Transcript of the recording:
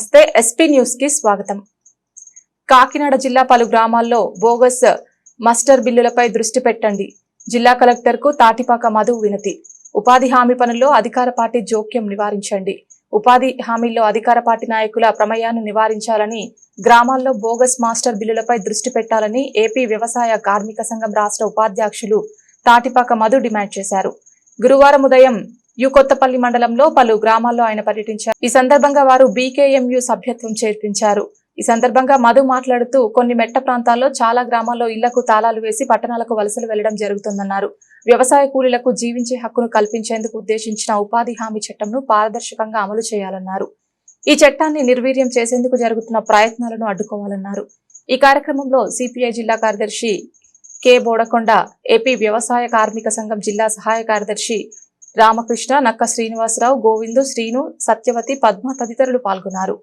నమస్తే ఎస్పీ న్యూస్కి స్వాగతం. కాకినాడ జిల్లా పలు గ్రామాల్లో బోగస్ మస్టర్ బిల్లులపై దృష్టి పెట్టండి. జిల్లా కలెక్టర్కు తాటిపాక మధు వినతి. ఉపాధి హామీ పనుల్లో అధికార పార్టీ జోక్యం నివారించండి. ఉపాధి హామీల్లో అధికార పార్టీ నాయకుల ప్రమేయాన్ని నివారించాలని గ్రామాల్లో బోగస్ మాస్టర్ బిల్లులపై దృష్టి పెట్టాలని ఏపీ వ్యవసాయ కార్మిక సంఘం రాష్ట్ర ఉపాధ్యక్షులు తాటిపాక మధు డిమాండ్ చేశారు. గురువారం ఉదయం యు కొత్తపల్లి మండలంలో పలు గ్రామాల్లో ఆయన పర్యటించారు. ఈ సందర్భంగా వారు బీకేఎంయు సభ్యత్వం చేర్పించారు. ఈ సందర్భంగా మధు మాట్లాడుతూ కొన్ని మెట్ట ప్రాంతాల్లో చాలా గ్రామాల్లో ఇళ్ళకు తాళాలు వేసి పట్టణాలకు వలసలు వెళ్ళడం జరుగుతుందన్నారు. వ్యవసాయ కూలీలకు జీవించే హక్కును కల్పించేందుకు ఉద్దేశించిన ఉపాధి హామీ చట్టంను పారదర్శకంగా అమలు చేయాలన్నారు. ఈ చట్టాన్ని నిర్వీర్యం చేసేందుకు జరుగుతున్న ప్రయత్నాలను అడ్డుకోవాలన్నారు. ఈ కార్యక్రమంలో సిపిఐ జిల్లా కార్యదర్శి కె బోడకొండ ఏపీ వ్యవసాయ కార్మిక సంఘం జిల్లా సహాయ కార్యదర్శి రామకృష్ణ నక్క శ్రీనివాసరావు గోవిందు శ్రీను సత్యవతి పద్మ తదితరులు పాల్గొన్నారు.